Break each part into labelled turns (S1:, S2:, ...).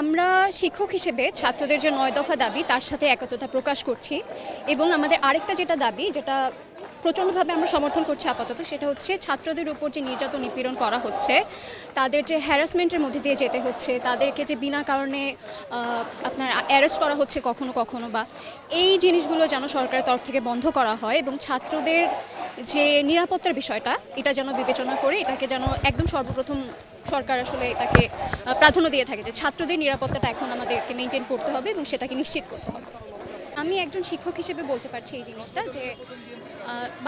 S1: আমরা শিক্ষক হিসেবে ছাত্রদের যে নয় দফা দাবি, তার সাথে একত্রতা প্রকাশ করছি এবং আমাদের আরেকটা যেটা দাবি, যেটা প্রচণ্ডভাবে আমরা সমর্থন করছি আপাতত, সেটা হচ্ছে ছাত্রদের উপর যে নির্যাতন নিপীড়ন করা হচ্ছে, তাদের যে হ্যারাসমেন্টের মধ্যে দিয়ে যেতে হচ্ছে, তাদেরকে যে বিনা কারণে আপনার অ্যারেস্ট করা হচ্ছে কখনো কখনো বা এই জিনিসগুলো যেন সরকারের তরফ থেকে বন্ধ করা হয় এবং ছাত্রদের যে নিরাপত্তার বিষয়টা, এটা যেন বিবেচনা করে, এটাকে যেন একদম সর্বপ্রথম সরকার আসলে এটাকে প্রাধান্য দিয়ে থাকে যে ছাত্রদের নিরাপত্তাটা এখন আমাদেরকে মেনটেন করতে হবে এবং সেটাকে নিশ্চিত করতে হবে। আমি একজন শিক্ষক হিসেবে বলতে পারছি এই জিনিসটা যে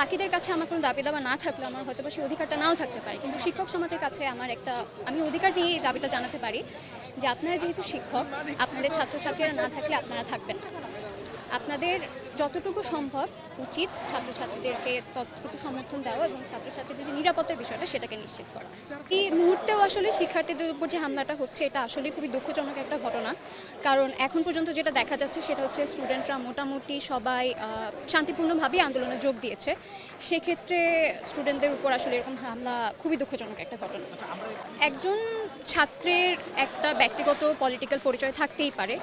S1: বাকিদের কাছে আমার কোনো দাবি দাবা না থাকলে আমার হয়তো সেই অধিকারটা নাও থাকতে পারে। কিন্তু শিক্ষক সমাজের কাছে আমার একটা, আমি অধিকার নিয়ে এই দাবিটা জানাতে পারি যে আপনারা যেহেতু শিক্ষক, আপনাদের ছাত্রছাত্রীরা না থাকলে আপনারা থাকবেন না। আপনাদের যতটুকু সম্ভব উচিত ছাত্রছাত্রীদেরকে ততটুকু সমর্থন দেওয়া এবং ছাত্রছাত্রীদের যে নিরাপত্তার বিষয়টা সেটাকে নিশ্চিত করা। এই মুহূর্তেও আসলে শিক্ষার্থীদের উপর যে হামলাটা হচ্ছে এটা আসলে খুবই দুঃখজনক একটা ঘটনা। কারণ এখন পর্যন্ত যেটা দেখা যাচ্ছে সেটা হচ্ছে স্টুডেন্টরা মোটামুটি সবাই শান্তিপূর্ণভাবেই আন্দোলনে যোগ দিয়েছে। সেক্ষেত্রে স্টুডেন্টদের উপর আসলে এরকম হামলা খুবই দুঃখজনক একটা ঘটনা। একজন ছাত্রের একটা ব্যক্তিগত পলিটিক্যাল পরিচয় থাকতেই পারে।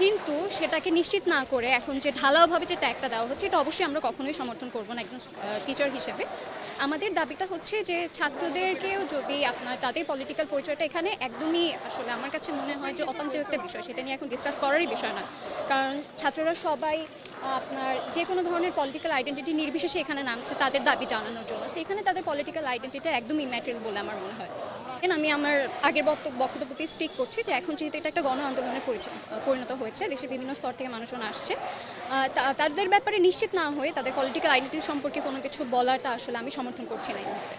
S1: কিন্তু সেটাকে নিশ্চিত না করে এখন যে ঢালাওভাবে যে ট্যাগটা দেওয়া হচ্ছে, এটা অবশ্যই আমরা কখনোই সমর্থন করব না একজন টিচার হিসেবে। আমাদের দাবিটা হচ্ছে যে ছাত্রদেরকেও যদি আপনার, তাদের পলিটিক্যাল পরিচয়টা এখানে একদমই আসলে আমার কাছে মনে হয় যে অপান্ত একটা বিষয়, সেটা নিয়ে এখন ডিসকাস করারই বিষয় না। কারণ ছাত্ররা সবাই, আপনার যে কোনো ধরনের পলিটিক্যাল আইডেন্টিটি নির্বিশেষে এখানে নামছে তাদের দাবি জানানোর জন্য। সেখানে তাদের পলিটিক্যাল আইডেন্টিটি একদম ইম্যাটেরিয়াল বলে আমার মনে হয়। আমি আমার আগের বক্তব্য প্রতি স্টিক করছি যে এখন যেহেতু এটা একটা গণ আন্দোলনে পরিণত হয়েছে, দেশের বিভিন্ন স্তর থেকে মানুষজন আসছে তা- তাদের ব্যাপারে নিশ্চিত না হয়ে তাদের পলিটিক্যাল আইডেন্টি সম্পর্কে কোনো কিছু বলাটা আসলে আমি সমর্থন করছি না এই মুহূর্তে।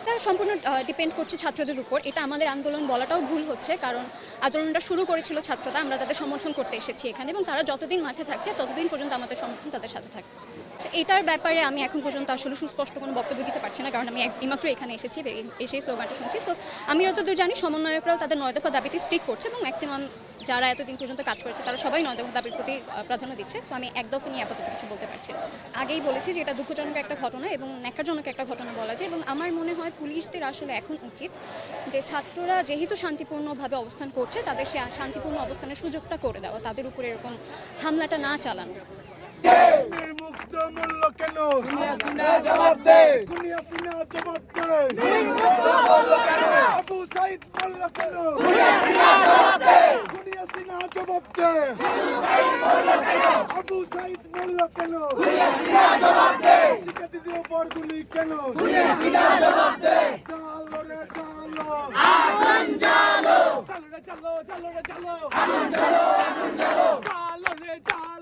S1: এটা সম্পূর্ণ ডিপেন্ড করছে ছাত্রদের উপর, এটা আমাদের আন্দোলন বলাটাও ভুল হচ্ছে, কারণ আন্দোলনটা শুরু করেছিল ছাত্ররা, আমরা তাদের সমর্থন করতে এসেছি এখানে এবং তারা যতদিন মাঠে থাকছে, ততদিন পর্যন্ত আমাদের সমর্থন তাদের সাথে থাকবে। এটার ব্যাপারে আমি এখন পর্যন্ত আসলে সুস্পষ্ট কোনো বক্তব্য দিতে পারছি না, কারণ আমি এক- এইমাত্র এখানে এসেছি এসেই স্লোগানটা শুনছি। সো আমি যতদূর জানি সমন্বয়করাও তাদের নয় দফা দাবিতে স্টিক করছে এবং ম্যাক্সিমাম যারা এতদিন পর্যন্ত কাজ করেছে, তারা সবাই নয় দফা দাবির প্রতি প্রাধান্য দিচ্ছে। সো আমি এক দফা নিয়ে আপাতত কিছু বলতে পারছি আগেই বলেছি যে এটা দুঃখজনক একটা ঘটনা এবং ন্যাকারজনক একটা ঘটনা বলা যায় এবং আমার মনে হয় পুলিশদের আসলে এখন উচিত যে ছাত্ররা যেহেতু শান্তিপূর্ণভাবে অবস্থান করছে, তাদের সে শান্তিপূর্ণ অবস্থানের সুযোগটা করে দেওয়া, তাদের উপরে এরকম হামলাটা না চালানো।
S2: নির্মুক্ত মূল্য কেন
S3: জবাব দে।
S2: দুনিয়া সিনা জবাব দে। আবু সাইদ মূল্য কেন? দুনিয়া সিনা জবাব দে। আবু সাইদ মূল্য কেন? গুলি কেন? চালো রে চালো। চালো রে চালো চালো রে চালো।